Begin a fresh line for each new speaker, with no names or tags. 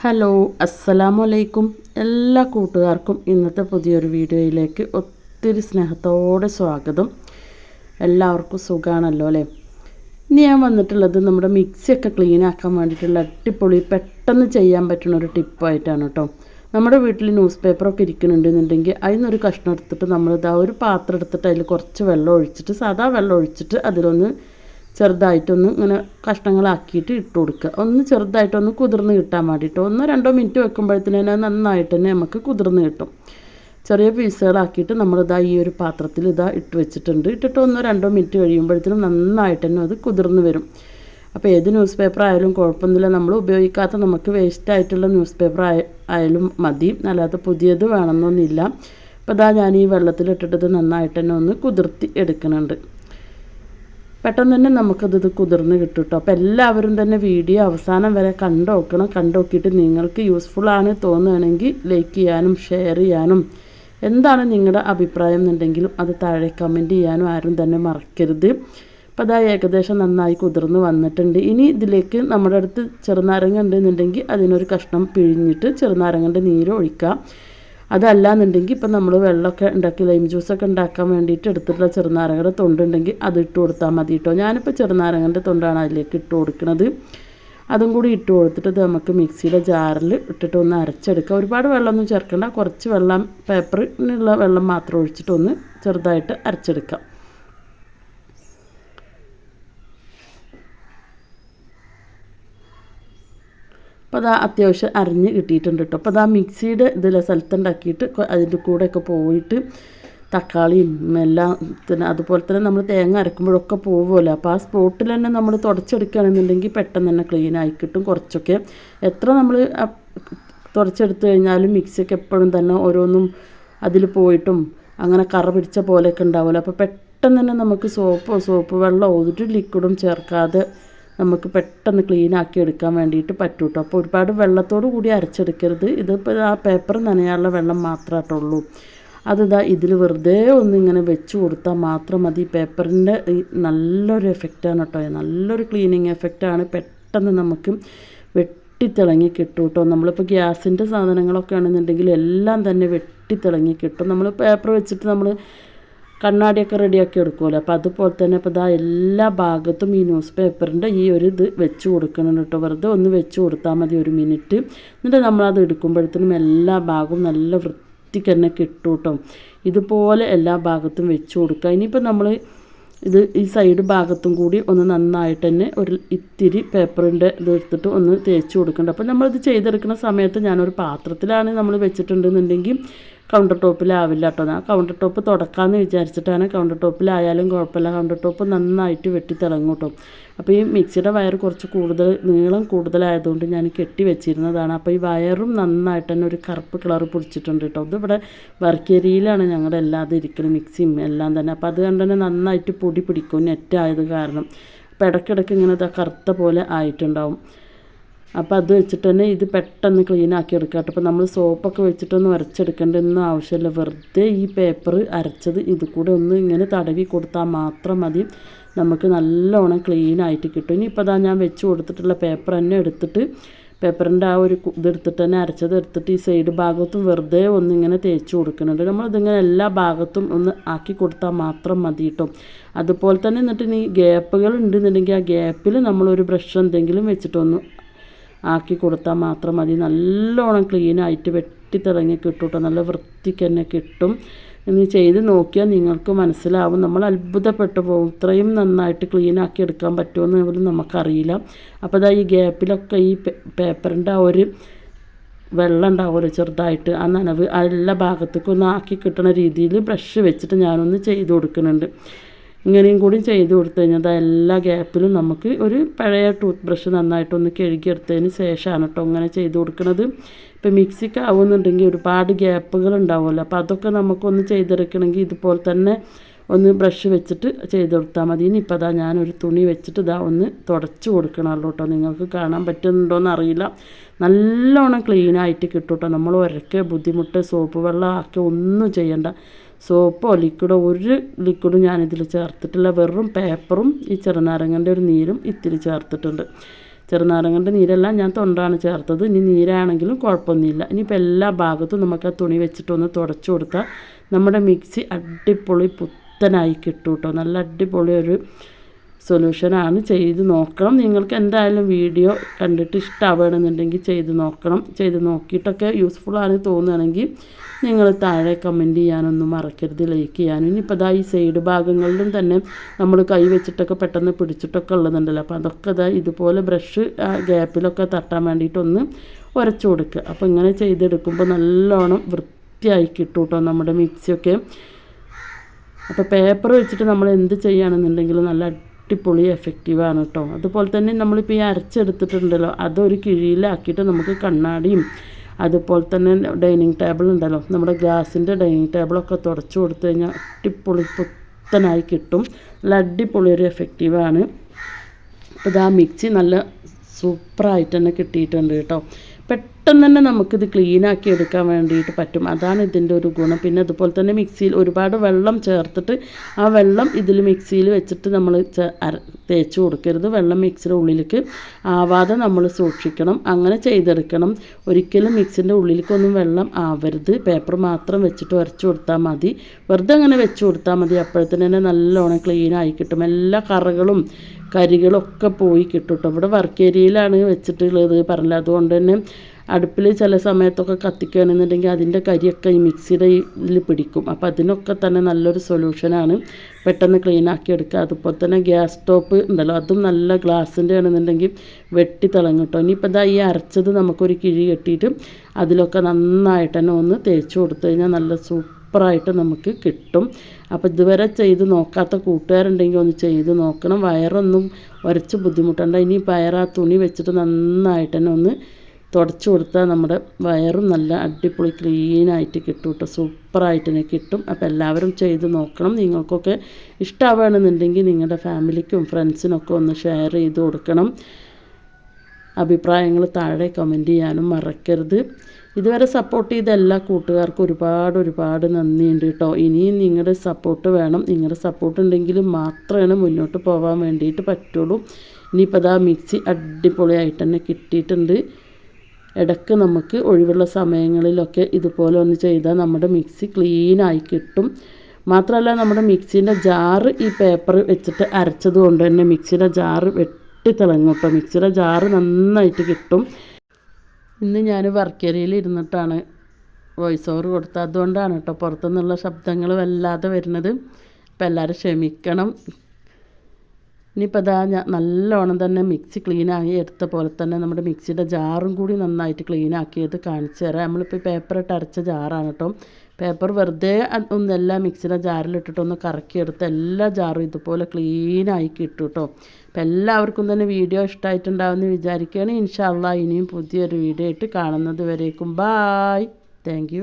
Hello അസ്സലാമു അലൈക്കും എല്ലാ കൂട്ടുകാർക്കും ഇന്നത്തെ പുതിയൊരു വീഡിയോയിലേക്ക് ഒത്തിരി സ്നേഹത്തോടെ സ്വാഗതം. എല്ലാവർക്കും സുഖമാണല്ലോ അല്ലേ? ഇനി ഞാൻ വന്നിട്ടുള്ളത് നമ്മുടെ മിക്സിയൊക്കെ ക്ലീൻ ആക്കാൻ വേണ്ടിയിട്ടുള്ള അടിപൊളി പെട്ടെന്ന് ചെയ്യാൻ പറ്റുന്ന ഒരു ടിപ്പായിട്ടാണ് കേട്ടോ നമ്മുടെ വീട്ടിൽ ന്യൂസ് പേപ്പറൊക്കെ ഇരിക്കുന്നുണ്ടെന്നുണ്ടെങ്കിൽ അതിനൊരു കഷ്ണം എടുത്തിട്ട് നമ്മളിതാ ഒരു പാത്രം എടുത്തിട്ട് അതിൽ കുറച്ച് വെള്ളം ഒഴിച്ചിട്ട് സാധാ വെള്ളം ഒഴിച്ചിട്ട് അതിലൊന്ന് ചെറുതായിട്ടൊന്ന് ഇങ്ങനെ കഷ്ണങ്ങളാക്കിയിട്ട് ഇട്ട് കൊടുക്കുക. ഒന്ന് ചെറുതായിട്ടൊന്ന് കുതിർന്ന് കിട്ടാൻ വേണ്ടിയിട്ട് ഒന്നോ രണ്ടോ മിനിറ്റ് വെക്കുമ്പോഴത്തേന് നന്നായിട്ട് തന്നെ നമുക്ക് കുതിർന്ന് കിട്ടും. ചെറിയ പീസുകളാക്കിയിട്ട് നമ്മളിതാ ഈ ഒരു പാത്രത്തിൽ ഇതാ ഇട്ട് വെച്ചിട്ടുണ്ട്. ഇട്ടിട്ട് ഒന്നോ രണ്ടോ മിനിറ്റ് കഴിയുമ്പോഴത്തേനും നന്നായിട്ട് തന്നെ അത് കുതിർന്ന് വരും. അപ്പോൾ ഏത് ന്യൂസ് പേപ്പർ ആയാലും കുഴപ്പമൊന്നുമില്ല. നമ്മൾ ഉപയോഗിക്കാത്ത നമുക്ക് വേസ്റ്റ് ആയിട്ടുള്ള ന്യൂസ് പേപ്പർ ആയാലും മതി. അല്ലാതെ പുതിയത് വേണമെന്നൊന്നുമില്ല. അപ്പോൾ ഇതാ ഞാൻ ഈ വെള്ളത്തിലിട്ടിട്ട് നന്നായിട്ട് തന്നെ ഒന്ന് കുതിർത്തി എടുക്കുന്നുണ്ട്. പെട്ടെന്ന് തന്നെ നമുക്കത് കുതിർന്ന് കിട്ടും കേട്ടോ അപ്പോൾ എല്ലാവരും തന്നെ വീഡിയോ അവസാനം വരെ കണ്ടു നോക്കണം കണ്ടു നോക്കിയിട്ട് നിങ്ങൾക്ക് യൂസ്ഫുൾ ആണ് തോന്നുകയാണെങ്കിൽ ലൈക്ക് ചെയ്യാനും ഷെയർ ചെയ്യാനും. എന്താണ് നിങ്ങളുടെ അഭിപ്രായം എന്നുണ്ടെങ്കിലും അത് താഴെ കമന്റ് ചെയ്യാനും ആരും തന്നെ മറക്കരുത്. അപ്പോൾ അതാ ഏകദേശം നന്നായി കുതിർന്ന് വന്നിട്ടുണ്ട്. ഇനി ഇതിലേക്ക് നമ്മുടെ അടുത്ത് ചെറുനാരങ്ങ ഉണ്ടെന്നുണ്ടെങ്കിൽ അതിനൊരു കഷ്ണം പിഴിഞ്ഞിട്ട് ചെറുനാരങ്ങന്റെ നീര് ഒഴിക്കാം. അതല്ല എന്നുണ്ടെങ്കിൽ ഇപ്പം നമ്മൾ വെള്ളമൊക്കെ ഉണ്ടാക്കി ലൈം ജ്യൂസൊക്കെ ഉണ്ടാക്കാൻ വേണ്ടിയിട്ട് എടുത്തിട്ടുള്ള ചെറുനാരങ്ങയുടെ തൊണ്ടുണ്ടെങ്കിൽ അത് ഇട്ട് കൊടുത്താൽ മതി കേട്ടോ. ഞാനിപ്പോൾ ചെറുനാരങ്ങന്റെ തൊണ്ടാണ് അതിലേക്ക് ഇട്ട് കൊടുക്കുന്നത് അതും കൂടി ഇട്ട് കൊടുത്തിട്ട് നമുക്ക് മിക്സിയുടെ ജാറിൽ ഇട്ടിട്ട് ഒന്ന് അരച്ചെടുക്കുക ഒരുപാട് വെള്ളമൊന്നും ചേർക്കണ്ട. കുറച്ച് വെള്ളം പേപ്പറിനുള്ള വെള്ളം മാത്രം ഒഴിച്ചിട്ടൊന്ന് ചെറുതായിട്ട് അരച്ചെടുക്കാം. അപ്പോൾ അതാ അത്യാവശ്യം അരിഞ്ഞ് കിട്ടിയിട്ടുണ്ട് കേട്ടോ അപ്പോൾ അതാ മിക്സിയുടെ ഇതിൽ സ്ഥലത്തുണ്ടാക്കിയിട്ട് അതിന്റെ കൂടെയൊക്കെ പോയിട്ട് തക്കാളിയും എല്ലാം അതുപോലെ തന്നെ നമ്മൾ തേങ്ങ അരക്കുമ്പോഴൊക്കെ പോകുമല്ലോ അപ്പോൾ ആ സ്പോട്ടിൽ തന്നെ നമ്മൾ തുടച്ചെടുക്കുകയാണെന്നുണ്ടെങ്കിൽ പെട്ടെന്ന് തന്നെ ക്ലീൻ ആയി കിട്ടും കുറച്ചൊക്കെ. എത്ര നമ്മൾ തുടച്ചെടുത്ത് കഴിഞ്ഞാലും മിക്സിയൊക്കെ എപ്പോഴും തന്നെ ഓരോന്നും അതിൽ പോയിട്ടും അങ്ങനെ കറ പിടിച്ച പോലെയൊക്കെ ഉണ്ടാവുമല്ലോ. അപ്പോൾ പെട്ടെന്ന് തന്നെ നമുക്ക് സോപ്പോ സോപ്പ് വെള്ളമോ ഒരു ലിക്വിഡും ചേർക്കാതെ നമുക്ക് പെട്ടെന്ന് ക്ലീൻ ആക്കി എടുക്കാൻ വേണ്ടിയിട്ട് പറ്റും കേട്ടോ അപ്പോൾ ഒരുപാട് വെള്ളത്തോട് കൂടി അരച്ചെടുക്കരുത്. ഇതിപ്പോൾ ആ പേപ്പർ നനയാനുള്ള വെള്ളം മാത്രമായിട്ടുള്ളൂ അതിതാ ഇതിൽ വെറുതെ ഒന്ന് ഇങ്ങനെ വെച്ച് കൊടുത്താൽ മാത്രം മതി. പേപ്പറിന്റെ നല്ലൊരു എഫക്റ്റാണ് കേട്ടോ. നല്ലൊരു ക്ലീനിങ് എഫക്റ്റാണ് പെട്ടെന്ന് നമുക്ക് വെട്ടിത്തിളങ്ങി കിട്ടും കേട്ടോ നമ്മളിപ്പോൾ ഗ്യാസിന്റെ സാധനങ്ങളൊക്കെ ആണെന്നുണ്ടെങ്കിൽ എല്ലാം തന്നെ വെട്ടിത്തിളങ്ങി കിട്ടും. നമ്മൾ പേപ്പർ വെച്ചിട്ട് നമ്മൾ കണ്ണാടിയൊക്കെ റെഡിയാക്കി എടുക്കുമല്ലോ. അപ്പോൾ അതുപോലെ തന്നെ ഇപ്പോൾ ഇതാ എല്ലാ ഭാഗത്തും ഈ ന്യൂസ് പേപ്പറിന്റെ ഈ ഒരു ഇത് വെച്ച് കൊടുക്കണം കേട്ടോ. വെറുതെ ഒന്ന് വെച്ച് കൊടുത്താൽ മതി ഒരു മിനിറ്റ്. എന്നിട്ട് നമ്മളത് എടുക്കുമ്പോഴത്തേനും എല്ലാ ഭാഗവും നല്ല വൃത്തിക്ക് തന്നെ കിട്ടും കേട്ടോ. ഇതുപോലെ എല്ലാ ഭാഗത്തും വെച്ച് കൊടുക്കുക. ഇനിയിപ്പോൾ നമ്മൾ ഇത് ഈ സൈഡ് ഭാഗത്തും കൂടി ഒന്ന് നന്നായിട്ട് തന്നെ ഒരു ഇത്തിരി പേപ്പറിന്റെ ഇത് എടുത്തിട്ട് ഒന്ന് തേച്ച് കൊടുക്കേണ്ടത് അപ്പോൾ നമ്മളിത് ചെയ്തെടുക്കുന്ന സമയത്ത് ഞാനൊരു പാത്രത്തിലാണ് നമ്മൾ വെച്ചിട്ടുണ്ടെന്നുണ്ടെങ്കിൽ കൗണ്ടർ ടോപ്പിലാവില്ല കേട്ടോ. ഞാൻ കൗണ്ടർ ടോപ്പ് തുടക്കാമെന്ന് വിചാരിച്ചിട്ടാണ് കൗണ്ടർ ടോപ്പിലായാലും കുഴപ്പമില്ല. കൗണ്ടർ ടോപ്പ് നന്നായിട്ട് വെട്ടി തിളങ്ങും കേട്ടോ. അപ്പോൾ ഈ മിക്സിയുടെ വയർ കുറച്ച് കൂടുതൽ നീളം കൂടുതലായതുകൊണ്ട് ഞാൻ കെട്ടി വെച്ചിരുന്നതാണ്. അപ്പോൾ ഈ വയറും നന്നായിട്ട് തന്നെ ഒരു കറുപ്പ് കളർ പിടിച്ചിട്ടുണ്ട് കേട്ടോ. ഇതിവിടെ വർക്കേരിയിലാണ് ഞങ്ങളുടെ എല്ലാതും ഇരിക്കുന്നത് മിക്സിയും എല്ലാം തന്നെ. അപ്പോൾ അത് കണ്ട് തന്നെ നന്നായിട്ട് പൊടി പിടിക്കും നെറ്റായത് കാരണം. അപ്പോൾ ഇടയ്ക്കിടയ്ക്ക് ഇങ്ങനെ കറുത്ത പോലെ ആയിട്ടുണ്ടാവും. അപ്പോൾ അത് വെച്ചിട്ട് തന്നെ ഇത് പെട്ടെന്ന് ക്ലീൻ ആക്കി എടുക്കുക കേട്ടോ. അപ്പോൾ നമ്മൾ സോപ്പൊക്കെ വെച്ചിട്ടൊന്നും അരച്ചെടുക്കേണ്ടതൊന്നും ആവശ്യമില്ല. വെറുതെ ഈ പേപ്പർ അരച്ചത് ഇത് കൂടെ ഒന്ന് ഇങ്ങനെ തടവി കൊടുത്താൽ മാത്രം മതി. നമുക്ക് നല്ലോണം ക്ലീൻ ആയിട്ട് കിട്ടും. ഇനിയിപ്പോൾ അതാ ഞാൻ വെച്ച് കൊടുത്തിട്ടുള്ള പേപ്പർ തന്നെ എടുത്തിട്ട് പേപ്പറിന്റെ ആ ഒരു ഇതെടുത്തിട്ട് തന്നെ അരച്ചത് എടുത്തിട്ട് ഈ സൈഡ് ഭാഗത്തും വെറുതെ ഒന്നിങ്ങനെ തേച്ച് കൊടുക്കുന്നുണ്ട്. നമ്മളിതിങ്ങനെ എല്ലാ ഭാഗത്തും ഒന്ന് ആക്കി കൊടുത്താൽ മാത്രം മതി കേട്ടോ. അതുപോലെ തന്നെ എന്നിട്ട് ഇനി ഗ്യാപ്പുകൾ ഉണ്ടെന്നുണ്ടെങ്കിൽ ആ ഗ്യാപ്പിൽ നമ്മളൊരു ബ്രഷ് എന്തെങ്കിലും വെച്ചിട്ടൊന്ന് ആക്കി കൊടുത്താൽ മാത്രം മതി. നല്ലോണം ക്ലീനായിട്ട് വെട്ടിത്തിളങ്ങി കിട്ടും നല്ല വൃത്തിക്ക് തന്നെ കിട്ടും. ഇനി ചെയ്ത് നോക്കിയാൽ നിങ്ങൾക്ക് മനസ്സിലാവും. നമ്മൾ അത്ഭുതപ്പെട്ടു പോകും. ഇത്രയും നന്നായിട്ട് ക്ലീൻ ആക്കി എടുക്കാൻ പറ്റുമെന്ന് പോലും നമുക്കറിയില്ല. അപ്പോൾ ഇതാ ഈ ഗ്യാപ്പിലൊക്കെ ഈ പേപ്പറിന്റെ ആ ഒരു വെള്ളം ഉണ്ടാവുമല്ലോ ചെറുതായിട്ട്. ആ നനവ് എല്ലാ ഭാഗത്തേക്കും ആക്കി കിട്ടുന്ന രീതിയിൽ ബ്രഷ് വെച്ചിട്ട് ഞാനൊന്ന് ചെയ്ത് കൊടുക്കുന്നുണ്ട്. ഇങ്ങനെയും കൂടി ചെയ്ത് കൊടുത്തു കഴിഞ്ഞാൽ എല്ലാ ഗ്യാപ്പിലും നമുക്ക് ഒരു പഴയ ടൂത്ത് ബ്രഷ് നന്നായിട്ടൊന്ന് കഴുകിയെടുത്തതിന് ശേഷമാണ് കേട്ടോ അങ്ങനെ ചെയ്ത് കൊടുക്കുന്നത് ഇപ്പം മിക്സിക്ക് ആവുന്നുണ്ടെങ്കിൽ ഒരുപാട് ഗ്യാപ്പുകൾ ഉണ്ടാവുമല്ലോ. അപ്പോൾ അതൊക്കെ നമുക്കൊന്ന് ചെയ്തെടുക്കണമെങ്കിൽ ഇതുപോലെ തന്നെ ഒന്ന് ബ്രഷ് വെച്ചിട്ട് ചെയ്ത് കൊടുത്താൽ മതി. ഇനി ഇപ്പം അതാ ഞാനൊരു തുണി വെച്ചിട്ട് ഇതാ ഒന്ന് തുടച്ച് കൊടുക്കണമല്ലോ കേട്ടോ നിങ്ങൾക്ക് കാണാൻ പറ്റുന്നുണ്ടോയെന്ന് അറിയില്ല. നല്ലോണം ക്ലീനായിട്ട് കിട്ടും കേട്ടോ നമ്മൾ ഒരക്കെ ബുദ്ധിമുട്ട് സോപ്പ് വെള്ളം ആക്കി ഒന്നും ചെയ്യണ്ട. സോപ്പോ ലിക്വിഡോ ഒരു ലിക്വിഡും ഞാനിതിൽ ചേർത്തിട്ടില്ല. വെറും പേപ്പറും ഈ ചെറുനാരങ്ങന്റെ ഒരു നീരും ഇത്തിരി ചേർത്തിട്ടുണ്ട്. ചെറുനാരങ്ങന്റെ നീരെല്ലാം ഞാൻ തൊണ്ടാണ് ചേർത്തത്. ഇനി നീരാണെങ്കിലും കുഴപ്പമൊന്നുമില്ല. ഇനിയിപ്പോൾ എല്ലാ ഭാഗത്തും നമുക്ക് ആ തുണി വെച്ചിട്ടൊന്ന് തുടച്ചു കൊടുത്താൽ നമ്മുടെ മിക്സി അടിപൊളി പുത്തനായി കിട്ടും കേട്ടോ. നല്ല അടിപൊളി ഒരു സൊല്യൂഷനാണ് ചെയ്ത് നോക്കണം. നിങ്ങൾക്ക് എന്തായാലും വീഡിയോ കണ്ടിട്ട് ഇഷ്ടമാവുകയാണെന്നുണ്ടെങ്കിൽ ചെയ്ത് നോക്കണം. ചെയ്ത് നോക്കിയിട്ടൊക്കെ യൂസ്ഫുൾ ആണ് തോന്നുകയാണെങ്കിൽ നിങ്ങൾ താഴെ കമന്റ് ചെയ്യാനൊന്നും മറക്കരുത്. ലൈക്ക് ചെയ്യാനും. ഇനിയിപ്പോൾ ഇതാ ഈ സൈഡ് ഭാഗങ്ങളിലും തന്നെ നമ്മൾ കൈ വെച്ചിട്ടൊക്കെ പെട്ടെന്ന് പിടിച്ചിട്ടൊക്കെ ഉള്ളതുണ്ടല്ലോ. അപ്പോൾ അതൊക്കെ ഇതാ ഇതുപോലെ ബ്രഷ് ഗ്യാപ്പിലൊക്കെ തട്ടാൻ വേണ്ടിയിട്ടൊന്ന് ഉരച്ചു കൊടുക്കുക. അപ്പോൾ ഇങ്ങനെ ചെയ്തെടുക്കുമ്പോൾ നല്ലോണം വൃത്തിയായി കിട്ടും കേട്ടോ നമ്മുടെ മിക്സിയൊക്കെ അപ്പോൾ പേപ്പർ വെച്ചിട്ട് നമ്മൾ എന്ത് ചെയ്യുകയാണെന്നുണ്ടെങ്കിലും നല്ല അടിപൊളി എഫക്റ്റീവാണ് കേട്ടോ അതുപോലെ തന്നെ നമ്മളിപ്പോൾ ഈ അരച്ചെടുത്തിട്ടുണ്ടല്ലോ അതൊരു കിഴിയിലാക്കിയിട്ട് നമുക്ക് കണ്ണാടിയും അതുപോലെ തന്നെ ഡൈനിങ് ടേബിൾ ഉണ്ടല്ലോ നമ്മുടെ ഗ്ലാസിന്റെ ഡൈനിങ് ടേബിളൊക്കെ തുടച്ചു കൊടുത്തു കഴിഞ്ഞാൽ അടിപൊളി പുത്തനായി കിട്ടും. നല്ല അടിപൊളി ഒരു എഫക്റ്റീവാണ് അപ്പോൾ ഇതാ മിക്സി നല്ല സൂപ്പറായിട്ട് തന്നെ കിട്ടിയിട്ടുണ്ട് കേട്ടോ പെട്ടെന്ന് തന്നെ നമുക്കിത് ക്ലീനാക്കി എടുക്കാൻ വേണ്ടിയിട്ട് പറ്റും. അതാണ് ഇതിന്റെ ഒരു ഗുണം. പിന്നെ അതുപോലെ തന്നെ മിക്സിയിൽ ഒരുപാട് വെള്ളം ചേർത്തിട്ട് ആ വെള്ളം ഇതിൽ മിക്സിയിൽ വെച്ചിട്ട് നമ്മൾ തേച്ച് കൊടുക്കരുത്. വെള്ളം മിക്സിയുടെ ഉള്ളിലേക്ക് ആവാതെ നമ്മൾ സൂക്ഷിക്കണം. അങ്ങനെ ചെയ്തെടുക്കണം. ഒരിക്കലും മിക്സിന്റെ ഉള്ളിലേക്കൊന്നും വെള്ളം ആവരുത്. പേപ്പർ മാത്രം വെച്ചിട്ട് ഉരച്ചു കൊടുത്താൽ മതി. വെറുതെ അങ്ങനെ വെച്ച് കൊടുത്താൽ മതി. അപ്പോഴത്തേന് തന്നെ നല്ലോണം ക്ലീനായി കിട്ടും. എല്ലാ കറകളും കരികളൊക്കെ പോയി കിട്ടും ഇവിടെ വർക്ക് ഏരിയയിലാണ് വെച്ചിട്ടുള്ളത്. പറഞ്ഞില്ല അതുകൊണ്ട് തന്നെ അടുപ്പിൽ ചില സമയത്തൊക്കെ കത്തിക്കുകയാണെന്നുണ്ടെങ്കിൽ അതിന്റെ കരിയൊക്കെ ഈ മിക്സിയുടെ ഇതിൽ പിടിക്കും. അപ്പോൾ അതിനൊക്കെ തന്നെ നല്ലൊരു സൊല്യൂഷനാണ് പെട്ടെന്ന് ക്ലീൻ ആക്കി എടുക്കുക. അതുപോലെ തന്നെ ഗ്യാസ് സ്റ്റോപ്പ് ഉണ്ടല്ലോ അതും നല്ല ഗ്ലാസിന്റെ ആണെന്നുണ്ടെങ്കിൽ വെട്ടി തിളങ്ങും കേട്ടോ. ഇനിയിപ്പോൾ ഇതാ ഈ അരച്ചത് നമുക്കൊരു കിഴി കെട്ടിയിട്ട് അതിലൊക്കെ നന്നായിട്ട് തന്നെ ഒന്ന് തേച്ച് കൊടുത്തു കഴിഞ്ഞാൽ നല്ല സൂപ്പറായിട്ട് നമുക്ക് കിട്ടും. അപ്പോൾ ഇതുവരെ ചെയ്ത് നോക്കാത്ത കൂട്ടുകാരുണ്ടെങ്കിൽ ഒന്ന് ചെയ്ത് നോക്കണം. വയറൊന്നും ഉരച്ച് ബുദ്ധിമുട്ടണ്ട. ഇനി വയർ ആ തുണി വെച്ചിട്ട് നന്നായിട്ട് തന്നെ ഒന്ന് തുടച്ചു കൊടുത്താൽ നമ്മുടെ വയറും നല്ല അടിപൊളി ക്ലീനായിട്ട് കിട്ടും കേട്ടോ സൂപ്പറായിട്ട് തന്നെ കിട്ടും. അപ്പോൾ എല്ലാവരും ചെയ്ത് നോക്കണം. നിങ്ങൾക്കൊക്കെ ഇഷ്ടമാവുകയാണെന്നുണ്ടെങ്കിൽ നിങ്ങളുടെ ഫാമിലിക്കും ഫ്രണ്ട്സിനൊക്കെ ഒന്ന് ഷെയർ ചെയ്ത് കൊടുക്കണം. അഭിപ്രായങ്ങൾ താഴെ കമന്റ് ചെയ്യാനും മറക്കരുത്. ഇതുവരെ സപ്പോർട്ട് ചെയ്ത എല്ലാ കൂട്ടുകാർക്കും ഒരുപാട് ഒരുപാട് നന്ദിയുണ്ട് കേട്ടോ. ഇനിയും നിങ്ങളുടെ സപ്പോർട്ട് വേണം. നിങ്ങളുടെ സപ്പോർട്ട് ഉണ്ടെങ്കിൽ മാത്രമാണ് മുന്നോട്ട് പോകാൻ വേണ്ടിയിട്ട് പറ്റുള്ളൂ. ഇനിയിപ്പോൾ അതാ മിക്സി അടിപൊളിയായിട്ട് തന്നെ കിട്ടിയിട്ടുണ്ട്. ഇടയ്ക്ക് നമുക്ക് ഒഴിവുള്ള സമയങ്ങളിലൊക്കെ ഇതുപോലെ ഒന്ന് ചെയ്താൽ നമ്മുടെ മിക്സി ക്ലീനായി കിട്ടും. മാത്രമല്ല നമ്മുടെ മിക്സീന്റെ ജാറ് ഈ പേപ്പർ വെച്ചിട്ട് അരച്ചത് കൊണ്ട് തന്നെ മിക്സിയുടെ ജാറ് വെട്ടിത്തിളങ്ങും കേട്ടോ. മിക്സിയുടെ ജാറ് നന്നായിട്ട് കിട്ടും. ഇന്ന് ഞാൻ വർക്കേരിയയിൽ ഇരുന്നിട്ടാണ് വോയിസ് ഓവർ കൊടുത്തത്. അതുകൊണ്ടാണ് കേട്ടോ പുറത്തുനിന്നുള്ള ശബ്ദങ്ങൾ വല്ലാതെ വരുന്നത്. ഇപ്പം എല്ലാവരും ക്ഷമിക്കണം. ഇനിയിപ്പോൾ അതാ ഞാൻ നല്ലോണം തന്നെ മിക്സി ക്ലീനാക്കി എടുത്ത പോലെ തന്നെ നമ്മുടെ മിക്സിയുടെ ജാറും കൂടി നന്നായിട്ട് ക്ലീനാക്കിയത് കാണിച്ചു തരാം. നമ്മളിപ്പോൾ പേപ്പർ ഇട്ട് അരച്ച ജാറാണ് കേട്ടോ പേപ്പർ വെറുതെ ഒന്നെല്ലാം മിക്സിയുടെ ജാറിലിട്ടിട്ടൊന്ന് കറക്കിയെടുത്ത് എല്ലാ ജാറും ഇതുപോലെ ക്ലീനായി കിട്ടും കേട്ടോ അപ്പോൾ എല്ലാവർക്കും തന്നെ വീഡിയോ ഇഷ്ടമായിട്ടുണ്ടാവുമെന്ന് വിചാരിക്കുകയാണ്. ഇൻഷാല്ല ഇനിയും പുതിയൊരു വീഡിയോ ആയിട്ട് കാണുന്നത് വരേക്കും. Bye thank